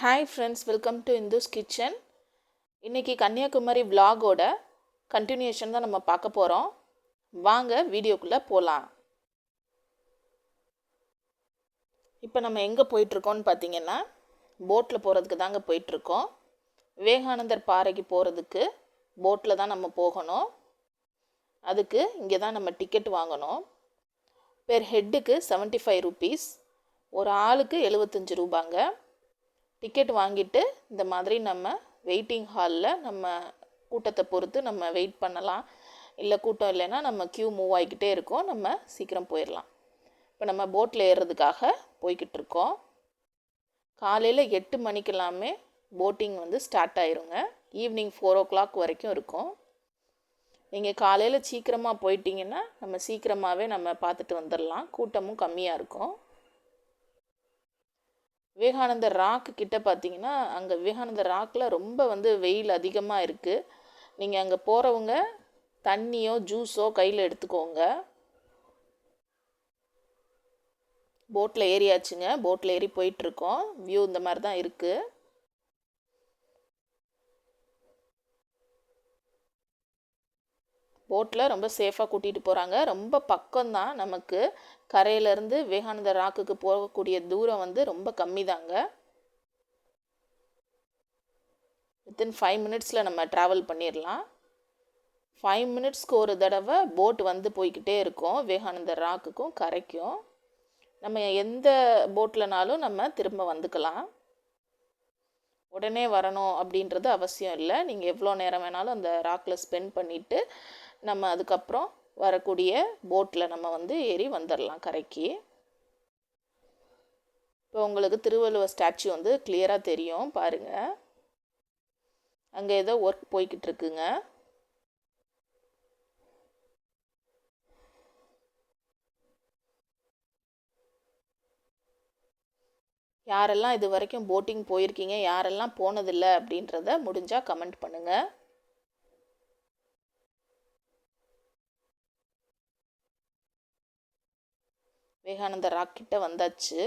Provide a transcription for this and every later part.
Hi friends welcome to Indu's kitchen இன்றைக்கி Kanyakumari விலாகோட continuation தான் நம்ம பார்க்க போகிறோம் வாங்க வீடியோக்குள்ளே போகலாம் இப்போ நம்ம எங்கே போயிட்டுருக்கோம்னு பார்த்தீங்கன்னா போட்டில் போகிறதுக்கு தாங்க போயிட்டுருக்கோம். விவேகானந்தர் பாறைக்கு போகிறதுக்கு போட்டில் தான் நம்ம போகணும். அதுக்கு இங்கே தான் நம்ம டிக்கெட் வாங்கணும். பெர் ஹெட்டுக்கு செவன்ட்டி ஃபைவ் ருபீஸ் ஒரு ஆளுக்கு எழுபத்தஞ்சு ரூபாங்க. டிக்கெட் வாங்கிட்டு இந்த மாதிரி நம்ம வெயிட்டிங் ஹாலில் நம்ம கூட்டத்தை பொறுத்து நம்ம வெயிட் பண்ணலாம். இல்லை கூட்டம் இல்லைன்னா நம்ம க்யூ மூவ் ஆகிக்கிட்டே இருக்கோம். நம்ம சீக்கிரம் போயிடலாம் இப்போ நம்ம போட்டில் ஏறுறதுக்காக போய்கிட்டு இருக்கோம். காலையில் எட்டு மணிக்கெல்லாமே போட்டிங் வந்து ஸ்டார்ட் ஆயிருங்க. ஈவினிங் ஃபோர் ஓ கிளாக் வரைக்கும் இருக்கும். நீங்கள் காலையில் சீக்கிரமாக போயிட்டீங்கன்னா நம்ம சீக்கிரமாகவே நம்ம பார்த்துட்டு வந்துடலாம் கூட்டமும் கம்மியாக இருக்கும். விவேகானந்தர் ராக்கு கிட்ட பார்த்தீங்கன்னா அங்கே விவேகானந்தர் ராக்கில் ரொம்ப வந்து வெயில் அதிகமாக இருக்குது நீங்கள் அங்கே போகிறவங்க தண்ணியோ ஜூஸோ கையில் எடுத்துக்கோங்க. போட்டில் ஏறியாச்சுங்க. போட்டில் ஏறி போயிட்டுருக்கோம் வியூ இந்த மாதிரி தான் இருக்குது போட்டில் ரொம்ப சேஃபாக கூட்டிகிட்டு போகிறாங்க ரொம்ப பக்கம்தான் நமக்கு. கரையிலேருந்து விவேகானந்தர் ராக்குக்கு போகக்கூடிய தூரம் வந்து ரொம்ப கம்மி தாங்க வித்தின் ஃபைவ் மினிட்ஸில் நம்ம ட்ராவல் பண்ணிடலாம் ஃபைவ் மினிட்ஸ்க்கு ஒரு தடவை போட் வந்து போய்கிட்டே இருக்கும். விவேகானந்தர் ராக்குக்கும் கரைக்கும். நம்ம எந்த போட்லனாலும் நம்ம திரும்ப வந்துக்கலாம். உடனே வரணும் அப்படின்றது அவசியம் இல்லை. நீங்கள் எவ்வளோ நேரம் வேணாலும் அந்த ராக்கில் ஸ்பெண்ட் பண்ணிவிட்டு நம்ம அதுக்கப்புறம் வரக்கூடிய போட்டில் நம்ம வந்து ஏறி வந்துடலாம் கரைக்கு. இப்போ உங்களுக்கு திருவள்ளுவர் ஸ்டாச்சு வந்து கிளியராக தெரியும். பாருங்கள் அங்கே ஏதோ ஒர்க் போய்கிட்டு இருக்குங்க. யாரெல்லாம் இது வரைக்கும் போட்டிங் போயிருக்கீங்க யாரெல்லாம் போனதில்லை அப்படின்றத முடிஞ்சால் கமெண்ட் பண்ணுங்கள் விவேகானந்த ராக் கிட்ட வந்தாச்சு.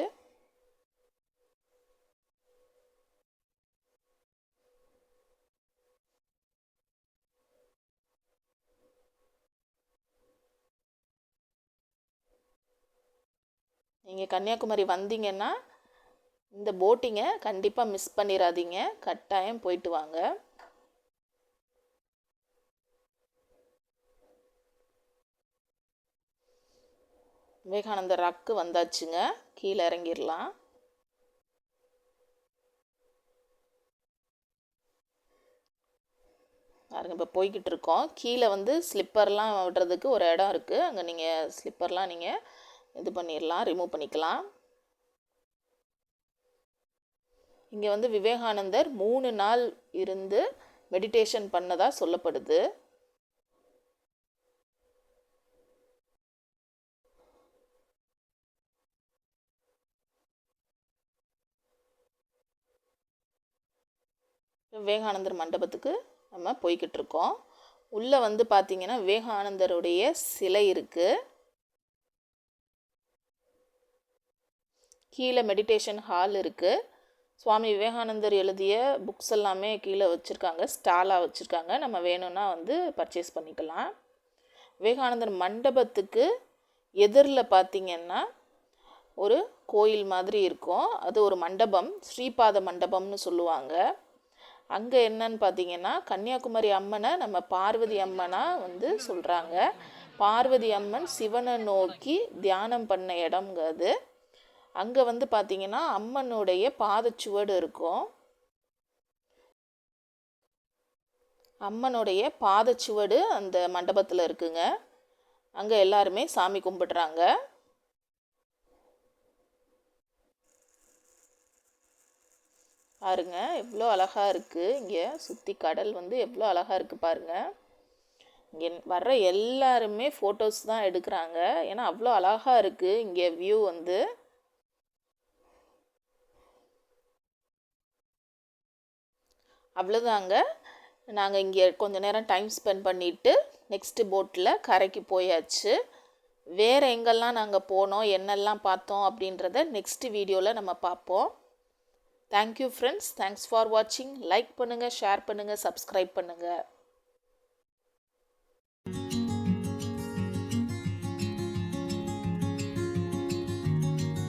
நீங்கள் கன்னியாகுமரி வந்தீங்கன்னா இந்த போட்டிங்கை கண்டிப்பாக மிஸ் பண்ணிடாதீங்க கட்டாயம் போயிட்டு வாங்க. விவேகானந்தர் ராக்கு வந்தாச்சுங்க. கீழே இறங்கிடலாம் பாருங்க இப்போ போய்கிட்டு இருக்கோம். கீழே வந்து ஸ்லிப்பர்லாம் விடுறதுக்கு ஒரு இடம் இருக்குது அங்கே நீங்கள் ஸ்லிப்பர்லாம் நீங்கள் இது பண்ணிடலாம் ரிமூவ் பண்ணிக்கலாம். இங்கே வந்து விவேகானந்தர் மூணு நாள் இருந்து மெடிடேஷன் பண்ணதாக சொல்லப்படுது. விவேகானந்தர் மண்டபத்துக்கு நம்ம போய்கிட்டு இருக்கோம். உள்ளே வந்து பார்த்திங்கன்னா விவேகானந்தருடைய சிலை இருக்குது கீழே மெடிடேஷன் ஹால் இருக்குது சுவாமி விவேகானந்தர் எழுதிய புக்ஸ் எல்லாமே கீழே வச்சுருக்காங்க. ஸ்டாலாக வச்சுருக்காங்க. நம்ம வேணும்னா வந்து பர்ச்சேஸ் பண்ணிக்கலாம். விவேகானந்தர் மண்டபத்துக்கு எதிரில் பார்த்திங்கன்னா ஒரு கோயில் மாதிரி இருக்கும். அது ஒரு மண்டபம். ஸ்ரீபாத மண்டபம்னு சொல்லுவாங்க. அங்கே என்னன்னு பார்த்தீங்கன்னா கன்னியாகுமரி அம்மனை நம்ம பார்வதி அம்மனாக வந்து சொல்கிறாங்க பார்வதி அம்மன் சிவனை நோக்கி தியானம் பண்ண இடம்ங்க அது. அங்கே வந்து பார்த்திங்கன்னா அம்மனுடைய பாதச்சுவடு இருக்கும். அம்மனுடைய பாதச்சுவடு அந்த மண்டபத்தில் இருக்குங்க. அங்கே எல்லாருமே சாமி கும்பிடுறாங்க. பாருங்க எவ்வளோ அழகாக இருக்குது இங்கே சுற்றி கடல் வந்து எவ்வளோ அழகாக இருக்குது பாருங்கள் இங்கே வர்ற எல்லாருமே ஃபோட்டோஸ் தான் எடுக்கிறாங்க. ஏன்னா அவ்வளோ அழகாக இருக்குது இங்கே வியூ வந்து. அவ்வளோதாங்க நாங்கள் இங்கே கொஞ்ச நேரம் டைம் ஸ்பெண்ட் பண்ணிவிட்டு நெக்ஸ்ட்டு போட்டில் கரைக்கு போயாச்சு. வேறு எங்கெல்லாம் நாங்கள் போனோம் என்னெல்லாம் பார்த்தோம் அப்படின்றத நெக்ஸ்ட்டு வீடியோவில் நம்ம பார்ப்போம். Thank you friends thanks for வாட்சிங் லைக் பண்ணுங்கள் ஷேர் பண்ணுங்கள் சப்ஸ்கிரைப் பண்ணுங்கள்